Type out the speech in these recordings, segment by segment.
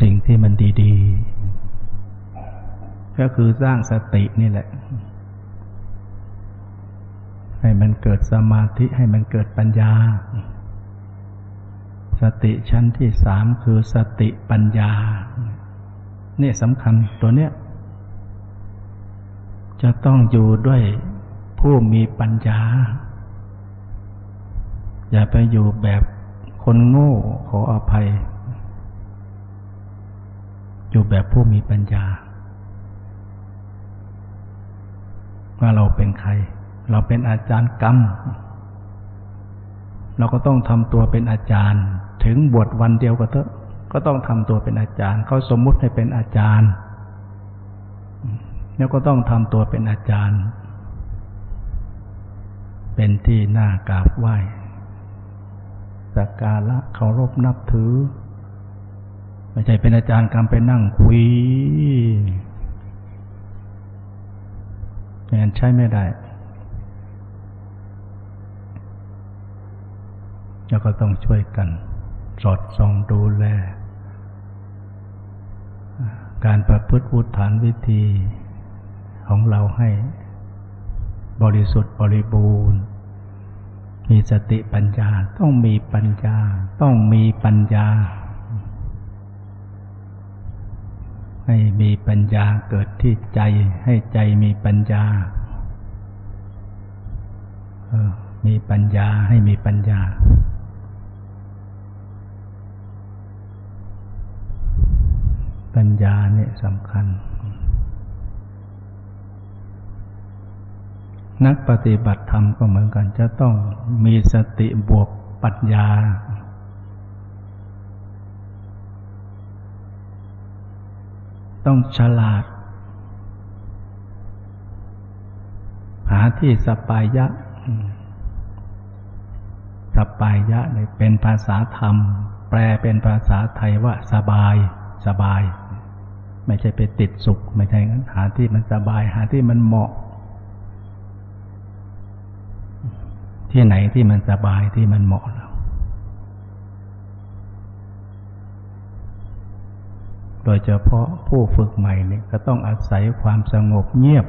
สิ่งที่มันดีๆ ก็คือสร้างสตินี่แหละ ให้มันเกิดสมาธิให้มันเกิดปัญญา สติชั้นที่สามคือสติปัญญา นี่สำคัญตัวเนี้ย จะต้องอยู่ด้วยผู้มีปัญญา อย่าไปอยู่แบบคนโง่ขออภัย อยู่แบบผู้มีปัญญา ว่าเราเป็นใคร เราเป็นอาจารย์กรรม เราก็ต้องทำตัวเป็นอาจารย์ ถึงบวชวันเดียวก็เถอะก็ต้องทำตัวเป็นอาจารย์ เขาสมมุติให้เป็นอาจารย์ แล้วก็ต้องทำตัวเป็นอาจารย์ เป็นที่น่ากราบไหว้สักการะเคารพนับถือ ไม่ใช่เป็นอาจารย์กรรมไปนั่งคุยอย่างนั้นใช้ไม่ได้ แล้วก็ต้องช่วยกัน สอดส่องดูแล การประพฤติพุทธานวิธีของเราให้บริสุทธิ์บริบูรณ์ มีสติปัญญาต้องมีปัญญา ต้องมีปัญญา ให้มีปัญญาเกิดที่ใจ ให้ใจมีปัญญาเออมีปัญญาให้มีปัญญา ปัญญาเนี่ยสำคัญ นักปฏิบัติธรรมก็เหมือนกัน จะต้องมีสติบวกปัญญา ต้องฉลาด หาที่สปายะ สปายะเนี่ยเป็นภาษาธรรม แปลเป็นภาษาไทยว่าสบาย สบาย ไม่ใช่ไปติดสุข ไม่ใช่งั้น หาที่มันสบาย หาที่มันเหมาะ ที่ไหนที่มันสบายที่มันเหมาะเรา โดยเฉพาะผู้ฝึกใหม่เนี่ยก็ต้องอาศัยความสงบเงียบ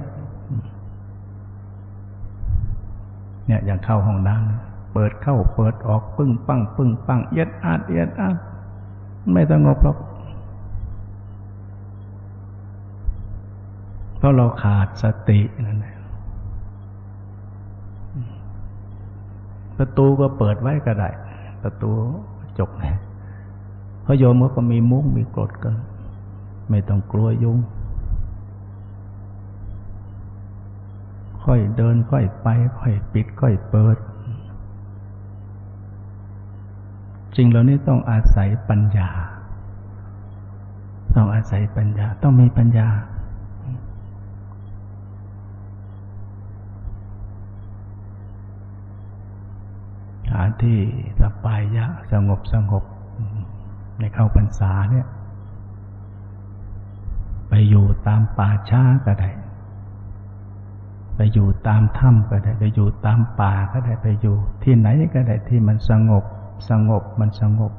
เนี่ยอย่างเข้าห้องน้ำเปิดเข้าเปิดออกปึ้งปังปึ้งปังเอียดอาดเอียดอาดไม่สงบหรอกเพราะเราขาดสตินั่นแหละประตูก็เปิดไว้ก็ได้ ประตูจกเนี่ยเพราะโยมเขาก็มีมุ้งมีกรดกัน ไม่ต้องกลัวยุง ค่อยเดินค่อยไป ค่อยปิด ค่อยเปิดจริงเหล่านี้ต้องอาศัยปัญญา ต้องอาศัยปัญญา ต้องมีปัญญา หาที่สบายยะสงบสงบในเข้าพรรษาเนี่ย อยู่ตามป่าช้าก็ได้ ไปอยู่ตามถ้ำก็ได้ ไปอยู่ตามป่าก็ได้ ไปอยู่ ที่ไหนก็ได้ที่มันสงบ สงบมันสงบ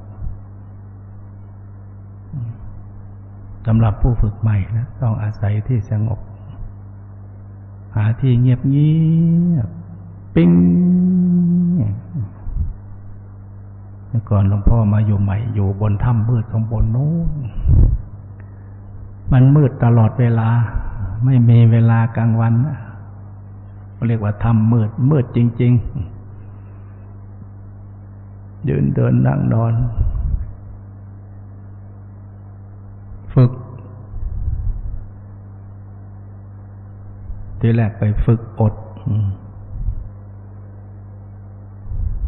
สำหรับผู้ฝึกใหม่นะต้องอาศัยที่สงบ หาที่เงียบเงียบปิ้งเมื่อก่อนหลวงพ่อมาอยู่ใหม่อยู่บนถ้ำมืดข้างบนนู้น มันมืดตลอดเวลา ไม่มีเวลากลางวันเรียกว่าถ้ำมืด มืดจริง ๆ ยืนเดินนั่งนอน ฝึก ทีแรกไปฝึกอด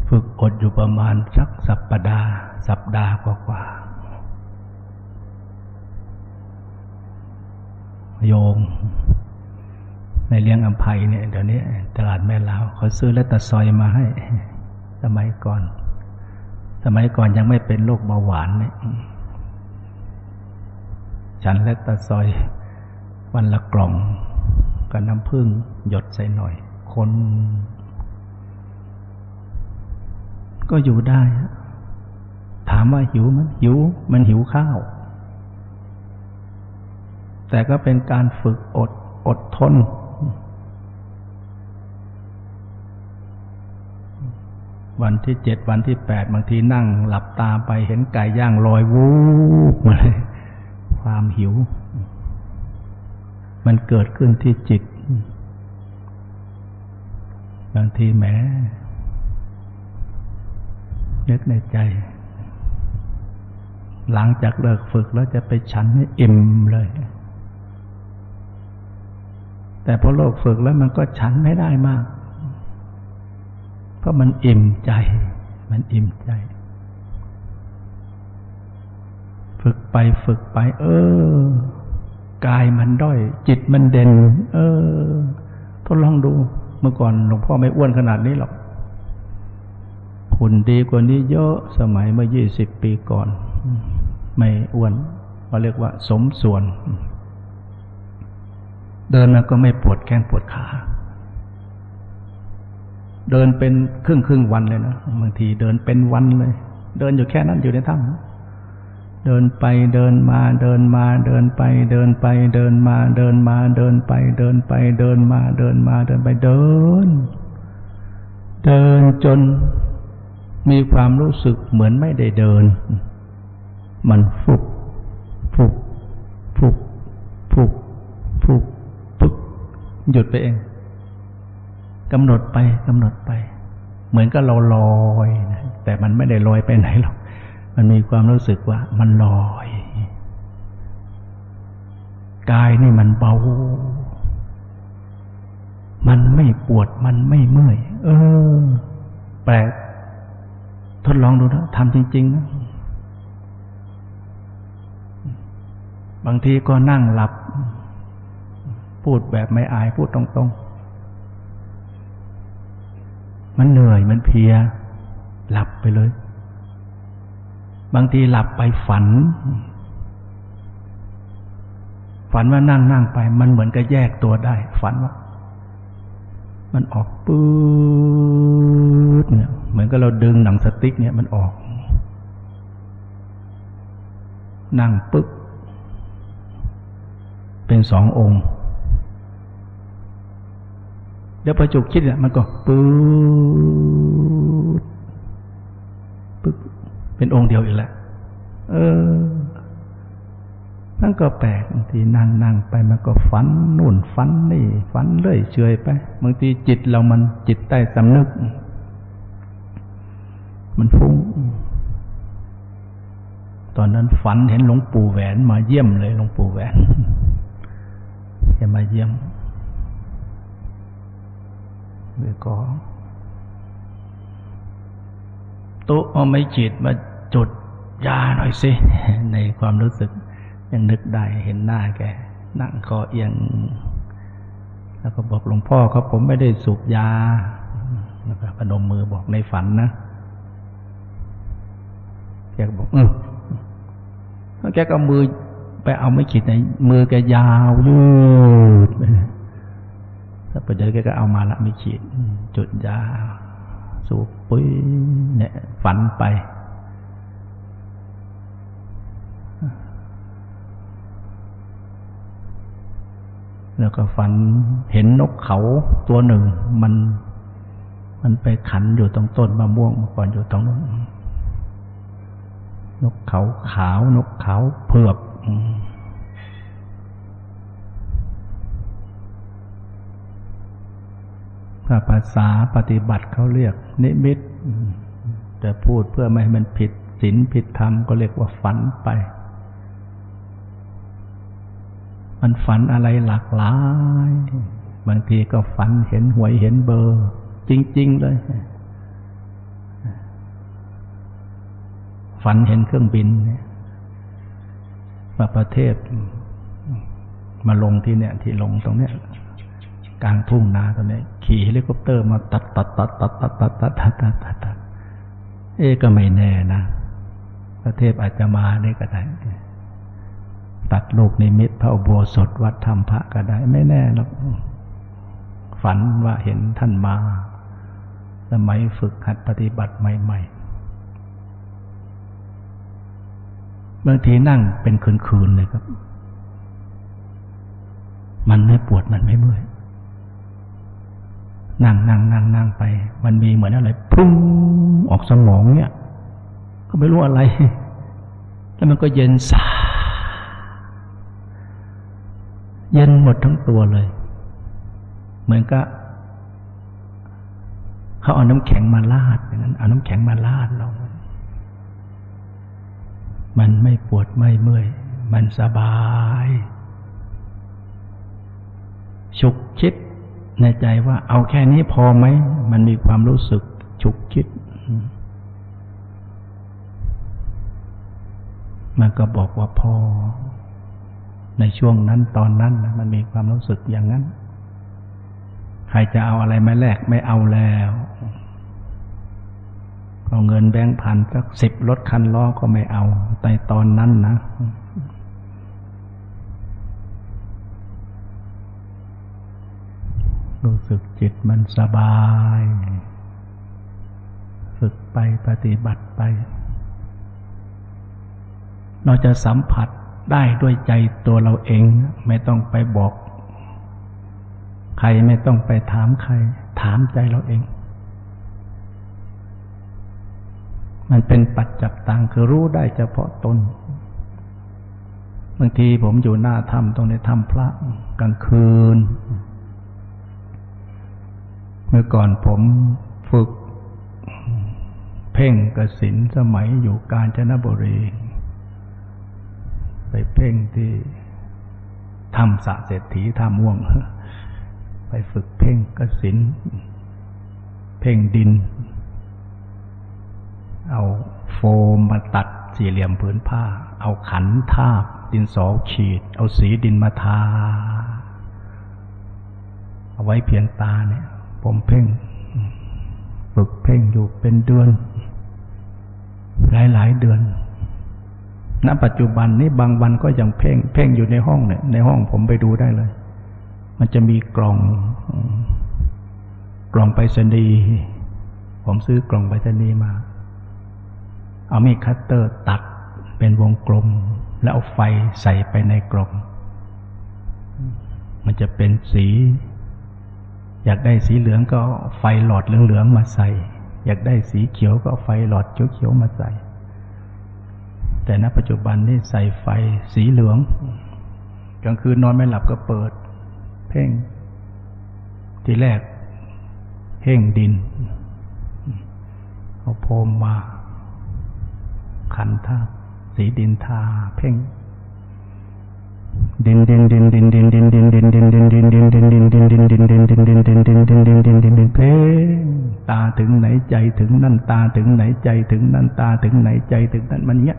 ฝึกอดอยู่ประมาณสักสัปปดาห์ สัปดาห์กว่าๆ โยม ในเลี้ยงอัมภัยเนี่ยเดี๋ยวนี้ตลาดแม่ลาวเขาซื้อและตะซอยมาให้ สมัยก่อน สมัยก่อนยังไม่เป็นโรคเบาหวานเนี่ยฉันและตะซอยวันละกล่องกับน้ำผึ้งหยดใส่หน่อย คน ก็อยู่ได้ ถามว่าหิวมันหิว มันหิวข้าว แต่ก็เป็นการฝึกอดอดทน วันที่เจ็ดวันที่แปดบางทีนั่งหลับตาไปเห็นไก่ย่างลอยวูบมาเลยความหิว มันเกิดขึ้นที่จิต บางทีแหมนึกในใจ หลังจากเลิกฝึกแล้วจะไปฉันให้อิ่มเลย แต่พอโลกฝึกแล้วมันก็ฉันไม่ได้มาก เพราะมันอิ่มใจ มันอิ่มใจ ฝึกไปฝึกไป เออกายมันด้อย จิตมันเด่น เออ ทดลองดู เมื่อก่อนหลวงพ่อไม่อ้วนขนาดนี้หรอกหุ่นดีกว่านี้เยอะสมัยเมื่อยี่สิบปีก่อน ไม่อ้วนเขาเรียกว่าสมส่วน เดินแล้วก็ไม่ปวดแข้งปวดขา เดินเป็นครึ่งครึ่งวันเลยนะบางทีเดินเป็นวันเลย เดินอยู่แค่นั้นอยู่ในถ้ำเดินไปเดินมาเดินมาเดินไป เดินไป เดินมาเดินมาเดินไป เดินไป เดินมาเดินมาเดินไปเดิน เดินจนมีความรู้สึกเหมือนไม่ได้เดิน มันฟุบฟุบฟุบฟุบฟุบ หยุดไปเองกำหนดไปกำหนดไป เหมือนกับเราลอยนะแต่มันไม่ได้ลอยไปไหนหรอกมันมีความรู้สึกว่ามันลอยกายนี่มันเบา มันไม่ปวดมันไม่เมื่อย เออ แปลกทดลองดูนะทำจริงๆนะบางทีก็นั่งหลับ พูดแบบไม่อายพูดตรงๆ มันเหนื่อยมันเพีย หลับไปเลย บางทีหลับไปฝัน ฝันว่านั่งนั่งไป มันเหมือนกับแยกตัวได้ ฝันว่า มันออกปื๊ดเนี่ยเหมือนกับเราดึงหนังสติ๊กเนี่ยมันออก นั่งปึ๊บเป็นสององค์ เดี๋ยวประจุคิดเนี่ยมันก็ปื๊ดปึ๊บเป็นองค์เดียวอีกแล้วเออนั่นก็แปลกบางทีนั่งนั่งไปมันก็ฝันนู่นฝันนี่ฝันเรื่อยเฉยไปบางทีจิตเรามันจิตใต้สำนึก มันฟุ้ง ตอนนั้นฝันเห็นหลวงปู่แหวนมาเยี่ยมเลยหลวงปู่แหวนจะมาเยี่ยม เลยก็ตุ๊เอาไม่จิตมาจุดยาหน่อยสิ ในความรู้สึกยังนึกได้เห็นหน้าแก นั่งคอเอียง แล้วก็บอกหลวงพ่อครับผมไม่ได้สูบยาแล้วก็พนมมือบอกในฝันนะแกก็บอกเออแล้วแกก็มือไปเอาไม่ขีดในมือแกยาวยืด ถ้าไปเดินแกก็เอามาละไม่ขีดจุดยา สูบปุ้ยเนี่ยฝันไป แล้วก็ฝันเห็นนกเขาตัวหนึ่ง มัน มันไปขันอยู่ตรงต้นมะม่วงก่อนอยู่ตรงนั้นนกเขาขาวนกเขาเผือก ถ้าภาษาปฏิบัติเขาเรียก นิมิต แต่พูดเพื่อไม่ให้มันผิดศีลผิดธรรมก็เรียกว่าฝันไป มันฝันอะไรหลากหลาย บางทีก็ฝันเห็นหวยเห็นเบอร์ จริง ๆ เลย ฝันเห็นเครื่องบินเนี่ยมาประเทศมาลงที่เนี่ย ที่ลงตรงเนี้ย กลางทุ่งนาตรงนี้ขี่เฮลิคอปเตอร์มาตัดตัดตัดตัดตัดตัดตัดตัดตัดตัดตัดเอ๊ก็ไม่แน่นะ ประเทศอาจจะมาได้ก็ได้ตัดลูกนิมิตพระอุโบสถวัดธรรมพระก็ได้ ไม่แน่หรอกฝันว่าเห็นท่านมาสมัยฝึกหัดปฏิบัติใหม่ๆบางทีนั่งเป็นคืนๆเลยครับ มันไม่ปวดมันไม่เมื่อย นั่งนั่งนั่งนั่งไป มันมีเหมือนอะไรพุ่งออกสมองเนี่ย ก็ไม่รู้อะไร แล้วมันก็เย็นสาเย็นหมดทั้งตัวเลย เหมือนกับเขาเอาน้ำแข็งมาลาดอย่างนั้น เอาน้ำแข็งมาลาดเรา มันไม่ปวดไม่เมื่อย มันสบาย ฉุกคิด ในใจว่าเอาแค่นี้พอไหม มันมีความรู้สึกฉุกคิด มันก็บอกว่าพอ ในช่วงนั้นตอนนั้นมันมีความรู้สึกอย่างนั้น ใครจะเอาอะไรมาแลกไม่เอาแล้วเอาเงินแบงค์พันสักสิบรถคันล้อก็ไม่เอาในตอนนั้นนะ รู้สึกจิตมันสบาย ฝึกไปปฏิบัติไป เราจะสัมผัสได้ด้วยใจตัวเราเอง ไม่ต้องไปบอก ใครไม่ต้องไปถามใคร ถามใจเราเอง มันเป็นปัจจับตังคือรู้ได้เฉพาะตนบางทีผมอยู่หน้าถ้ำตรงในถ้ำพระกลางคืน เมื่อก่อนผมฝึก เพ่งกสินสมัยอยู่กาญจนบุรี ไปเพ่งที่ถ้ำสะเศรษฐีถ้ำม่วง ไปฝึกเพ่งกสิน เพ่งดิน เอาโฟมมาตัดสี่เหลี่ยมผืนผ้า เอาขันทาบดินสอขีด เอาสีดินมาทา เอาไว้เพียงตาเนี่ย ผมเพ่งฝึกเพ่งอยู่เป็นเดือน หลายหลายเดือน ณ ปัจจุบันนี้บางวันก็ยังเพ่ง เพ่งอยู่ในห้องเนี่ย ในห้องผมไปดูได้เลย มันจะมีกล่อง กล่องไปรษณีย์ผมซื้อกล่องไปรษณีย์มา เอามีดคัตเตอร์ตัดเป็นวงกลม แล้วเอาไฟใส่ไปในกล่อง มันจะเป็นสี อยากได้สีเหลืองก็ไฟหลอดเหลืองๆมาใส่ อยากได้สีเขียวก็ไฟหลอดเขียวๆมาใส่ แต่ณปัจจุบันนี่ใส่ไฟสีเหลืองกลางคืนนอนไม่หลับก็เปิด เพ่ง ทีแรกเพ่งดิน เอาโพมมาขันธาสีดินทาเพ่ง เพ่งตาถึงไหนใจถึงนั่นตาถึงไหนใจถึงนั่นตาถึงไหนใจถึงนั่นมันเนี้ย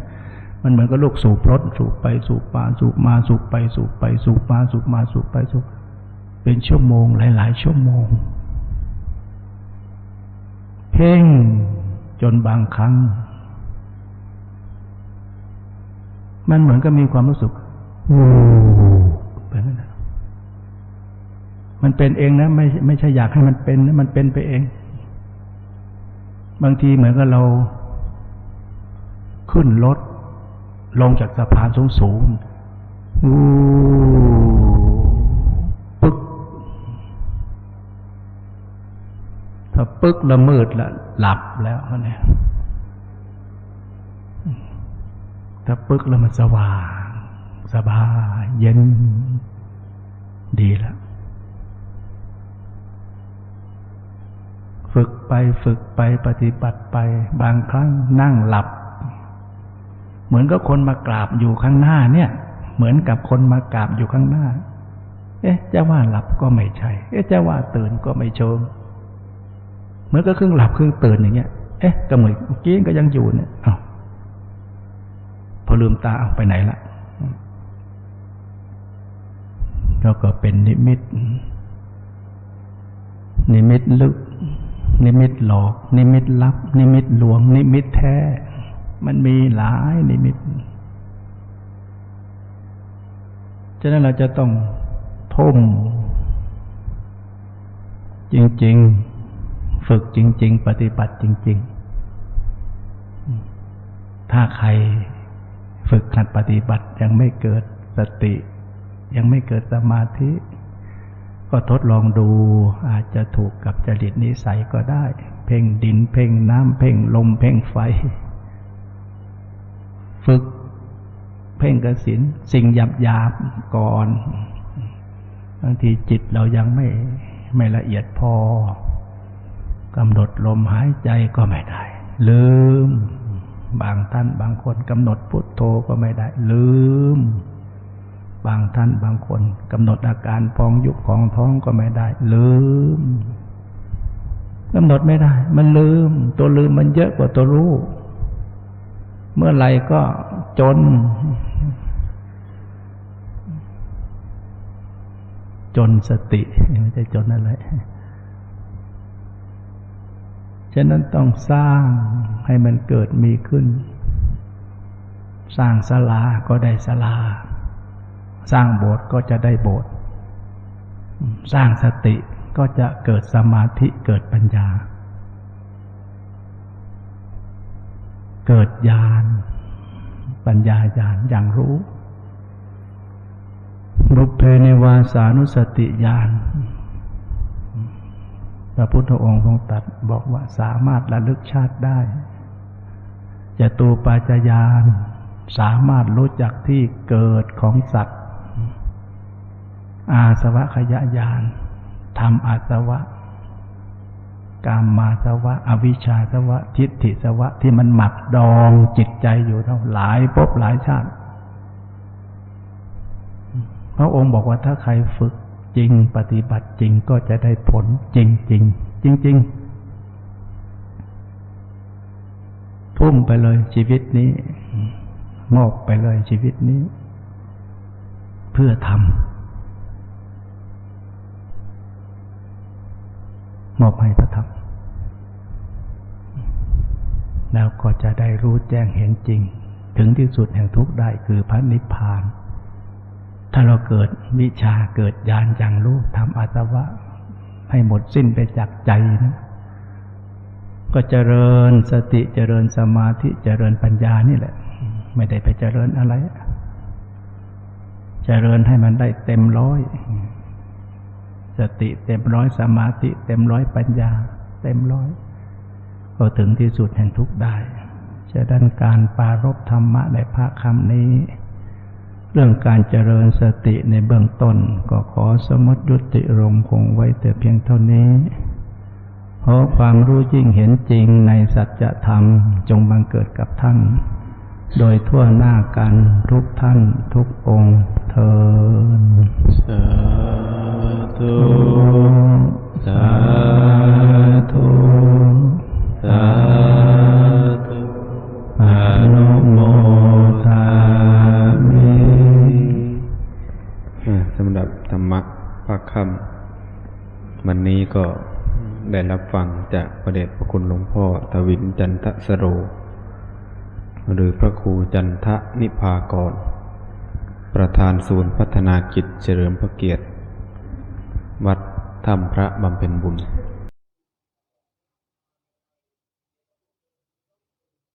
มันเหมือนกับลูกสูบรถสูบไปสูบมาสูบมาสูบไปสูบไปสูบมาสูบมาสูบไปสูบเป็นชั่วโมงหลาย ๆ ชั่วโมง เพ่งจนบางครั้ง มันเหมือนกับมีความรู้สึก ป็นนั่นมันเป็นเองนะไม่ไม่ใช่อยากให้มันเป็นนะมันเป็นไปเอง บางทีเหมือนกับเรา ขึ้นรถลงจากสะพานสูงสูงอู้ปึ๊กถ้าปึ๊กละมืดละหลับแล้วเนี่ยถ้าปึ๊กแล้วมันสว่าง สบายเย็น ดีแล้วฝึกไปฝึกไปปฏิบัติไป บางครั้งนั่งหลับ เหมือนกับคนมากราบอยู่ข้างหน้าเนี่ย เหมือนกับคนมากราบอยู่ข้างหน้า เอ๊ะจะว่าหลับก็ไม่ใช่ เอ๊ะจะว่าตื่นก็ไม่เชิงเหมือนกับครึ่งหลับครึ่งตื่นอย่างเงี้ย เอ๊ะก็เหมือนเมื่อกี้ก็ยังอยู่เนี่ยอ้าวพอลืมตาเอาไปไหนละ แล้วก็เป็นนิมิต นิมิตลึก นิมิตหลอก นิมิตลับ นิมิตหลวง นิมิตแท้ มันมีหลายนิมิตฉะนั้นเราจะต้องทุ่ม จริง ๆ ฝึกจริง ๆ ปฏิบัติจริง ๆ ถ้าใครฝึกหัดปฏิบัติยังไม่เกิดสติ ยังไม่เกิดสมาธิ ก็ทดลองดูอาจจะถูกกับจริตนิสัยก็ได้ เพ่งดินเพ่งน้ำเพ่งลมเพ่งไฟ ฝึกเพ่งกสินสิ่งหยาบหยาบก่อนบางทีจิตเรายังไม่ไม่ละเอียดพอกำหนดลมหายใจก็ไม่ได้ ลืม บางท่านบางคนกำหนดพุทโธก็ไม่ได้ ลืม บางท่านบางคนกำหนดอาการพองยุบของท้องก็ไม่ได้ ลืมกำหนดไม่ได้ มันลืม ตัวลืมมันเยอะกว่าตัวรู้ เมื่อไหรก็จน จนสติไม่ใช่จนอะไรฉะนั้นต้องสร้างให้มันเกิดมีขึ้น สร้างศาลาก็ได้ศาลา สร้างโบสถ์ก็จะได้โบสถ์สร้างสติก็จะเกิดสมาธิเกิดปัญญา เกิดญาณปัญญาญาณอย่างรู้บุพเพในวาสานุสติญาณพระพุทธองค์ทรงตรัสบอกว่าสามารถระลึกชาติได้จะตูปาจยานสามารถรู้จักที่เกิดของสัตว์ อาสวะขยะยานทำอาสวะกามมาสวะ อวิชชาสวะ ทิฏฐิสวะ ที่มันหมักดองจิตใจอยู่เท่าหลายภพหลายชาติ พระองค์บอกว่าถ้าใครฝึกจริงปฏิบัติจริงก็จะได้ผลจริงจริงจริงจริงทุ่มไปเลยชีวิตนี้มอบไปเลยชีวิตนี้ เพื่อทำ มอบให้พระธรรม แล้วก็จะได้รู้แจ้งเห็นจริง ถึงที่สุดแห่งทุกข์ได้คือพระนิพพาน ถ้าเราเกิดวิชาเกิดญาณอย่างรู้ทำอาสวะ ให้หมดสิ้นไปจากใจนะก็เจริญสติเจริญสมาธิเจริญปัญญานี่แหละ ไม่ได้ไปเจริญอะไร เจริญให้มันได้เต็มร้อย สติเต็มร้อยสมาธิเต็มร้อยปัญญา เต็มร้อยก็ถึงที่สุดแห่งทุกข์ได้จะดันการปารบธรรมะในภาคคำนี้ เรื่องการเจริญสติในเบื้องต้นก็ขอสมมติยุติลงคงไว้แต่เพียงเท่านี้เพราะความรู้ยิ่งเห็นจริงในสัจธรรมจงบังเกิดกับท่าน โดยทั่วหน้ากันทุกท่านทุกองค์ ทนสาธุสาธุสาธุอนุโมทามิสำหรับธรรมะภาคคำวันนี้ก็ได้รับฟังจากพระเดชพระคุณหลวงพ่อทวินจันทสโร หรือพระครูจันทนิพากร ประธานศูนย์พัฒนากิจเฉลิมพระเกียรติ วัดธรรมพระบำเพ็ญบุญ